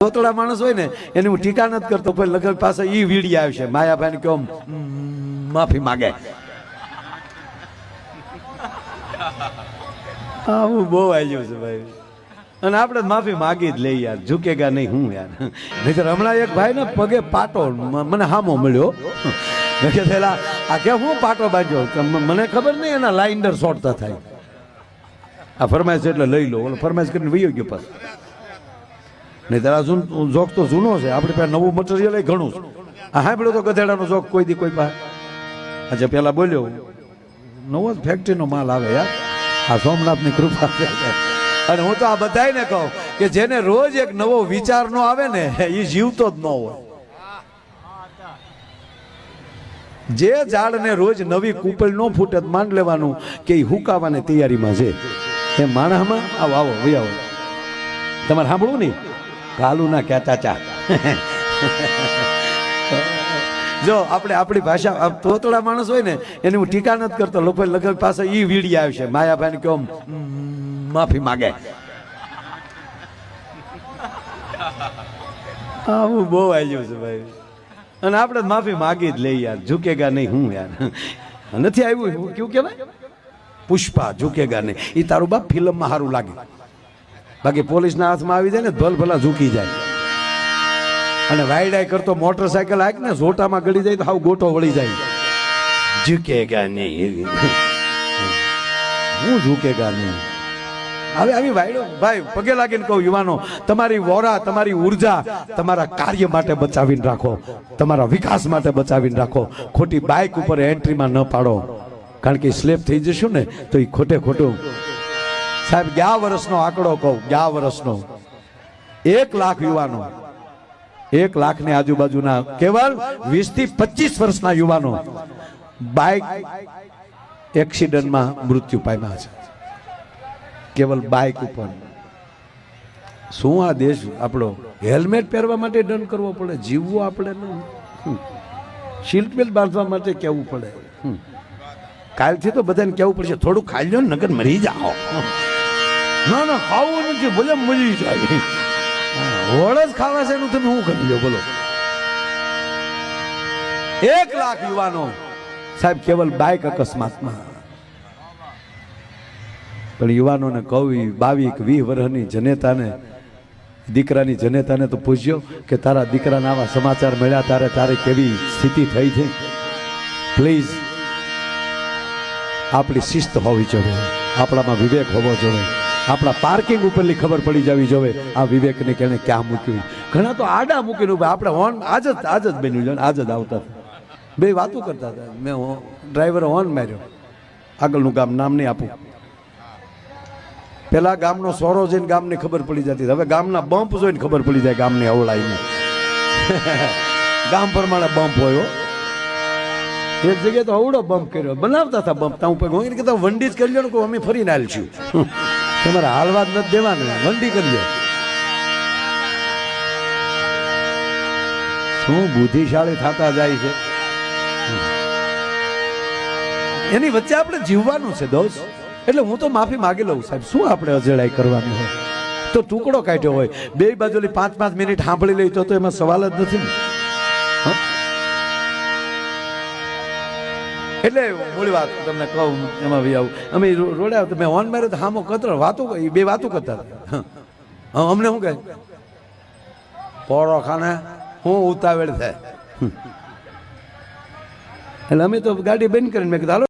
તોતડા માણસ હોય ને, એની હું ટીકા નથી કરતો, પણ લગભગ પાસે ઈ વીડી આવશે. માયાભાઈ કેમ માફી માગે. હા બહુ આવ્યો છે ભાઈ. અને આપણે માફી માગી જ લઈ યાર, ઝૂકેગા નહીં હું યાર. નહીતર હમણાં એક ભાઈ ને પગે પાટો મને હામો મળ્યો. કે પેલા આ કે હું પાટો બાંધ્યો? મને ખબર નહીં એના લાઇન્ડર શોર્ટતા થાય. આ ફરમાઈશ એટલે લઈ લો. ઓલો ફરમાઈશ કરીને વયો ગયો પાછો. નહીં તારા જૂન જોક તો જૂનો છે. આપણે પાસે નવું મટીરિયલ ઘણું છે. આ સાંભળ્યો તો ગધેડાનો જોક કોઈ દી કોઈ પાસે આજે પેલા બોલ્યો, નવો જ ફેક્ટરીનો માલ આવે યાર. આ સોમનાથની કૃપા અને હું તો આ બધાને કહું કે જેને રોજ એક નવો વિચાર નો આવે ને એ જીવતો જ ન હોય. જે ઝાડને રોજ નવી કૂપળ ન ફૂટે માંડ લેવાનું કે એ હુકાવાની તૈયારીમાં છે. એ માણસમાં આવો આવો ભાઈ આવો તમારે સાંભળવું નહીં? કાલુ કહેતા ચા. જો આપણે આપણી ભાષા તોતળા માણસ હોય ને, એની હું ટીકા નથી કરતો. લોકો લગભગ પાસે ઈ વીડી આવશે. માયાભાઈ કેમ માફી માગે. હા બહુ આવ્યું છું ભાઈ. અને આપણે માફી માગી જ લઈ યાર. ઝૂકેગા નહીં હું યાર. નથી આવ્યું? કેવું કહેવાય? પુષ્પા ઝૂકેગા નહીં. એ તારું બાપ ફિલ્મમાં સારું લાગે. બાકી પોલીસના હાથમાં આવી જાય ને ભલ ભલા ઝૂકી જાય. અને વાયડાય કરતો મોટરસાયકલ આક ને ઝોટામાં ગળી જાય તો હાવ ગોટો વળી જાય. ઝૂકેગા નહીં હું ઝૂકેગા નહીં. હવે આવી વાયડો. ભાઈ પગે લાગીને કહું યુવાનો તમારી વોરા તમારી ઊર્જા તમારા કાર્ય માટે બચાવીને રાખો. તમારા વિકાસ માટે બચાવીને રાખો. ખોટી બાઇક ઉપર એન્ટ્રીમાં ન પાડો. કારણ કે સ્લેપ થઈ જશું ને તો એ ખોટે ખોટું સાહેબ, ગયા વર્ષનો આંકડો કહું, ગયા વર્ષનો. એક લાખ યુવાનો. એક લાખની આજુબાજુના કેવલ વીસથી પચીસ વર્ષના યુવાનો બાઇક એક્સિડન્ટમાં મૃત્યુ પામ્યા છે. કેવલ બાઇક ઉપર. શું આ દેશ આપણો હેલ્મેટ પહેરવા માટે દંડ કરવો પડે? જીવવું આપણે નહીં બેલ્ટ બાંધવા માટે કહેવું પડે. કાલથી તો બધાને કહેવું પડશે? થોડું ખાઈ લો નગર મરી જાઓ. ના ના ખાવું નથી ભલે મરી જાય. વળસ વળ ખાવા છે એનું તમે શું કરી લો, બોલો. એક લાખ યુવાનો. સાહેબ, કેવલ બાઇક અકસ્માતમાં. પણ યુવાનોને કવિ બાવીક, વીસ વર્ષની જનેતાને, દીકરાની જનેતાને તો પૂછ્યો કે તારા દીકરાના આવા સમાચાર મળ્યા તારે તારે કેવી સ્થિતિ થઈ છે? પ્લીઝ આપણી શિસ્ત હોવી જોઈએ. આપણામાં વિવેક હોવો જોઈએ. આપણા પાર્કિંગ ઉપરની ખબર પડી જવી જોવે આ વિવેકને કેણે ક્યાં મૂક્યું ઘણા તો આડા મૂકીને ઊભા આપણે હોર્ન આજ જ આજ જ બન્યું છે આજ જ આવતા બે વાતો કરતા હતા. મેં ડ્રાઈવરે હોર્ન માર્યો. આગળનું ગામ નામ નહીં આપું. પેલા ગામનો સોરો જઈને ગામની ખબર પડી જતી. હવે ગામના બમ્પ જોઈને ખબર પડી જાય ગામની અવળાઈને. ગામ પ્રમાણે બમ્પ હોય. એક જગ્યાએ તો અવડો બમ્પ કર્યો. બનાવતા હતા બમ્પ તા ઉપર હું કહેતા વંડી જ કરી લો ને કોઈ અમે ફરીને હાલશું તમારે હાલવા જ નથી દેવાનું. વંડી કરી લો શું બુદ્ધિશાળી થતા જાય છે? એની વચ્ચે આપણે જીવવાનું છે દોસ્ત. એટલે હું તો માફી માગી લઉં સાહેબ. શું આપણે અજડાઈ કરવાની હોય? તો ટુકડો કાઢ્યો હોય. બે બાજુ પાંચ પાંચ મિનિટ સાંભળી લઈ તો એમાં સવાલ જ નથી ને. એટલે મૂળ વાત તમને કહું એમાં બી આવું. અમે રોડ્યા રોડે આવતા મેં ઓન માર્યો તો હામો કતરો, વાતો બે વાતો કરતા હતા. અમને શું કહે? પોળો ખાને હું ઉતાવળ થાય. એટલે અમે તો ગાડી બંધ કરીને મેં કીધું